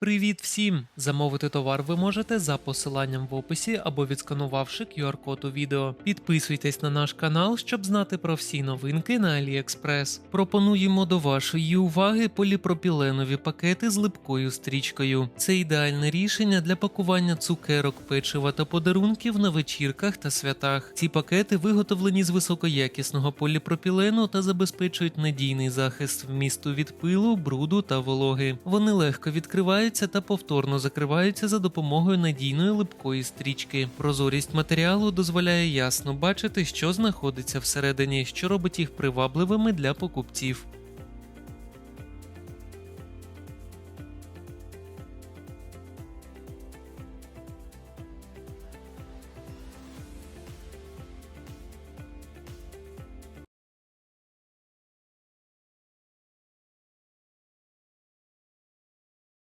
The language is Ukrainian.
Привіт всім! Замовити товар ви можете за посиланням в описі або відсканувавши QR-код у відео. Підписуйтесь на наш канал, щоб знати про всі новинки на AliExpress. Пропонуємо до вашої уваги поліпропіленові пакети з липкою стрічкою. Це ідеальне рішення для пакування цукерок, печива та подарунків на вечірках та святах. Ці пакети виготовлені з високоякісного поліпропілену та забезпечують надійний захист вмісту від пилу, бруду та вологи. Вони легко відкриваються та повторно закриваються за допомогою надійної липкої стрічки. Прозорість матеріалу дозволяє ясно бачити, що знаходиться всередині, що робить їх привабливими для покупців.